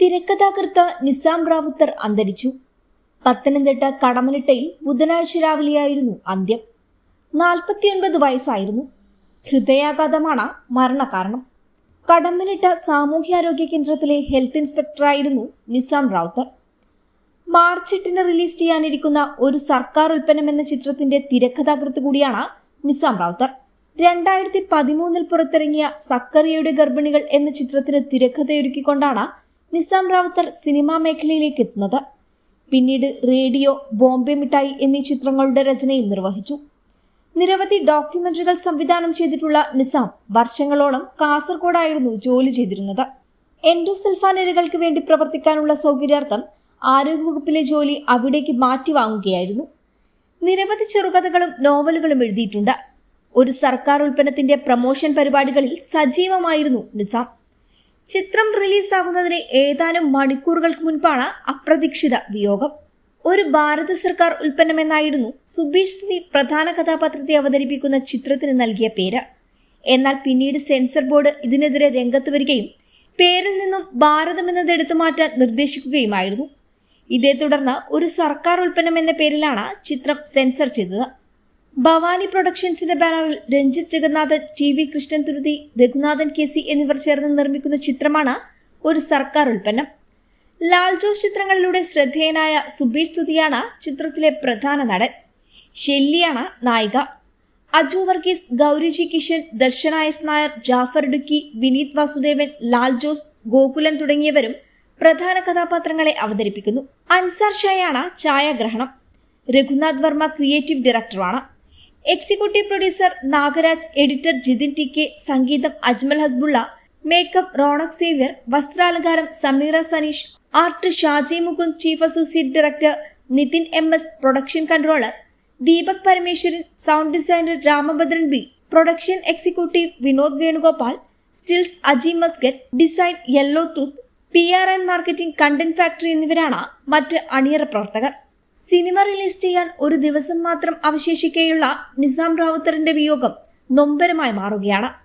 തിരക്കഥാകൃത്ത് നിസാം റാവുത്തർ അന്തരിച്ചു. പത്തനംതിട്ട കടമനിട്ടയിൽ ബുധനാഴ്ച രാവിലെയായിരുന്നു അന്ത്യം. നാൽപ്പത്തിയൊൻപത് വയസ്സായിരുന്നു. ഹൃദയാഘാതമാണ് മരണകാരണം. കടമ്പനിട്ട സാമൂഹ്യാരോഗ്യ കേന്ദ്രത്തിലെ ഹെൽത്ത് ഇൻസ്പെക്ടറായിരുന്നു നിസാം റാവുത്തർ. മാർച്ച് എട്ടിന് റിലീസ് ചെയ്യാനിരിക്കുന്ന ഒരു സർക്കാർ ഉൽപ്പന്നം എന്ന ചിത്രത്തിന്റെ തിരക്കഥാകൃത്ത് കൂടിയാണ് നിസാം റാവുത്തർ. രണ്ടായിരത്തി പതിമൂന്നിൽ പുറത്തിറങ്ങിയ സക്കറിയയുടെ ഗർഭിണികൾ എന്ന ചിത്രത്തിന് തിരക്കഥയൊരുക്കിക്കൊണ്ടാണ് നിസാം റാവത്തർ സിനിമാ മേഖലയിലേക്ക് എത്തുന്നത്. പിന്നീട് റേഡിയോ ബോംബെ മിഠായി എന്നീ ചിത്രങ്ങളുടെ രചനയും നിർവഹിച്ചു. നിരവധി ഡോക്യുമെന്ററികൾ സംവിധാനം ചെയ്തിട്ടുള്ള നിസാം വർഷങ്ങളോളം കാസർഗോഡായിരുന്നു ജോലി ചെയ്തിരുന്നത്. എൻഡോസൽഫാൻ ഇരകൾക്ക് വേണ്ടി പ്രവർത്തിക്കാനുള്ള സൗകര്യാർത്ഥം ആരോഗ്യവകുപ്പിലെ ജോലി അവിടേക്ക് മാറ്റി വാങ്ങുകയായിരുന്നു നിരവധി ചെറുകഥകളും നോവലുകളും എഴുതിയിട്ടുണ്ട്. ഒരു സർക്കാർ ഉൽപ്പന്നത്തിന്റെ പ്രമോഷൻ പരിപാടികളിൽ സജീവമായിരുന്നു നിസാം. ചിത്രം റിലീസാകുന്നതിന് ഏതാനും മണിക്കൂറുകൾക്ക് മുൻപാണ് അപ്രതീക്ഷിത വിയോഗം. ഒരു ഭാരത സർക്കാർ ഉൽപ്പന്നമെന്നായിരുന്നു സുബീഷ് ശ്രീ പ്രധാന കഥാപാത്രത്തെ അവതരിപ്പിക്കുന്ന ചിത്രത്തിന് നൽകിയ പേര്. എന്നാൽ പിന്നീട് സെൻസർ ബോർഡ് ഇതിനെതിരെ രംഗത്ത് വരികയും പേരിൽ നിന്നും ഭാരതം എന്നത് എടുത്തു മാറ്റാൻ നിർദ്ദേശിക്കുകയുമായിരുന്നു. ഇതേ തുടർന്ന് ഒരു സർക്കാർ ഉൽപ്പന്നം എന്ന പേരിലാണ് ചിത്രം സെൻസർ ചെയ്തത്. ഭവാനി പ്രൊഡക്ഷൻസിന്റെ ബാനറിൽ Ranjith Jagannathan T V Krishnan Thuruthi Raghunathan K C എന്നിവർ ചേർന്ന് നിർമ്മിക്കുന്ന ചിത്രമാണ് ഒരു സർക്കാർ ഉൽപ്പന്നം. ലാൽ ജോസ് ചിത്രങ്ങളിലൂടെ ശ്രദ്ധേയനായ സുബീഷ് തുതിയാണ് ചിത്രത്തിലെ പ്രധാന നടൻ. ഷെല്ലിയാണ് നായിക. അജു വർഗീസ് ഗൗരിജി കിഷൻ ദർശന എസ് നായർ ജാഫർ ഇടുക്കി വിനീത് വാസുദേവൻ ലാൽ ജോസ് ഗോകുലൻ തുടങ്ങിയവരും പ്രധാന കഥാപാത്രങ്ങളെ അവതരിപ്പിക്കുന്നു. അൻസാർ ഷായാണ് ഛായാഗ്രഹണം. രഘുനാഥ് വർമ്മ ക്രിയേറ്റീവ് ഡയറക്ടറാണ്. Executive producer Nagaraj editor Jithin T K സംഗീതം Ajmal Hasbulla makeup Ronak Xavier വസ്ത്രാലങ്കാരം Sameera Saneesh art Shaji Mukund chief associate director Nithin M S production controller Deepak Parameswaran sound designer Ramabhadran B production executive Vinod Venugopal stills Aji Maskar design yellow tooth P R and marketing content factory എന്നിവരാണ് മറ്റ് അണിയറ പ്രവർത്തകർ. Cinema release ചെയ്യാൻ ഒരു ദിവസം മാത്രം അവശേഷിക്കെയുള്ള നിസാം റാവുത്തറിന്റെ വിയോഗം നൊമ്പരമായി മാറുകയാണ്.